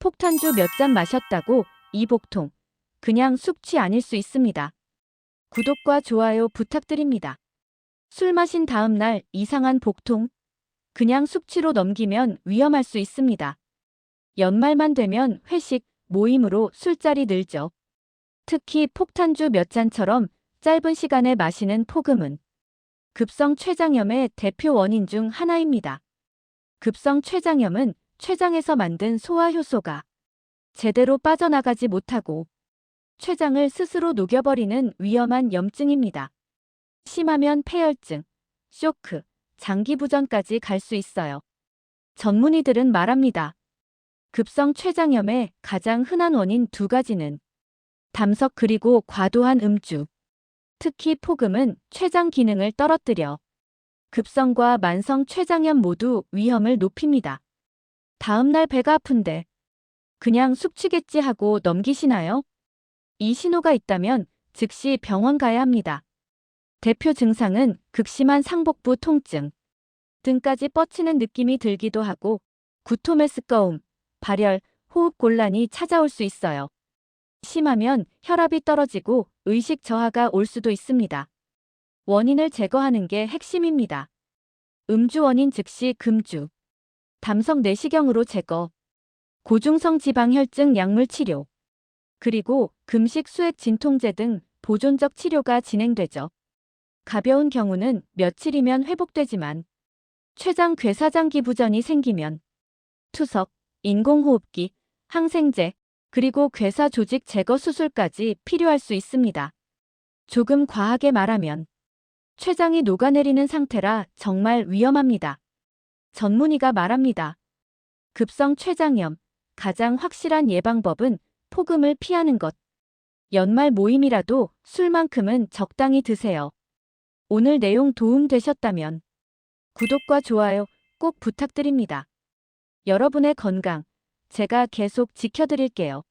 폭탄주 몇 잔 마셨다고 이 복통. 그냥 숙취 아닐 수 있습니다. 구독과 좋아요 부탁드립니다. 술 마신 다음 날 이상한 복통. 그냥 숙취로 넘기면 위험할 수 있습니다. 연말만 되면 회식, 모임으로 술자리 늘죠. 특히 폭탄주 몇 잔처럼 짧은 시간에 마시는 폭음은 급성 췌장염의 대표 원인 중 하나입니다. 급성 췌장염은 췌장에서 만든 소화효소가 제대로 빠져나가지 못하고 췌장을 스스로 녹여버리는 위험한 염증입니다. 심하면 폐혈증, 쇼크, 장기부전까지 갈 수 있어요. 전문의들은 말합니다. 급성 췌장염의 가장 흔한 원인 두 가지는 담석 그리고 과도한 음주. 특히 폭음은 췌장 기능을 떨어뜨려 급성과 만성 췌장염 모두 위험을 높입니다. 다음 날 배가 아픈데 그냥 숙취겠지 하고 넘기시나요? 이 신호가 있다면 즉시 병원 가야 합니다. 대표 증상은 극심한 상복부 통증, 등까지 뻗치는 느낌이 들기도 하고 구토 메스꺼움, 발열, 호흡 곤란이 찾아올 수 있어요. 심하면 혈압이 떨어지고 의식 저하가 올 수도 있습니다. 원인을 제거하는 게 핵심입니다. 음주 원인 즉시 금주, 담석 내시경으로 제거, 고중성 지방혈증 약물 치료, 그리고 금식 수액 진통제 등 보존적 치료가 진행되죠. 가벼운 경우는 며칠이면 회복되지만 췌장 괴사장기 부전이 생기면 투석, 인공호흡기, 항생제, 그리고 괴사 조직 제거 수술까지 필요할 수 있습니다. 조금 과하게 말하면 췌장이 녹아내리는 상태라 정말 위험합니다. 전문의가 말합니다. 급성 췌장염, 가장 확실한 예방법은 폭음을 피하는 것. 연말 모임이라도 술만큼은 적당히 드세요. 오늘 내용 도움 되셨다면 구독과 좋아요 꼭 부탁드립니다. 여러분의 건강, 제가 계속 지켜드릴게요.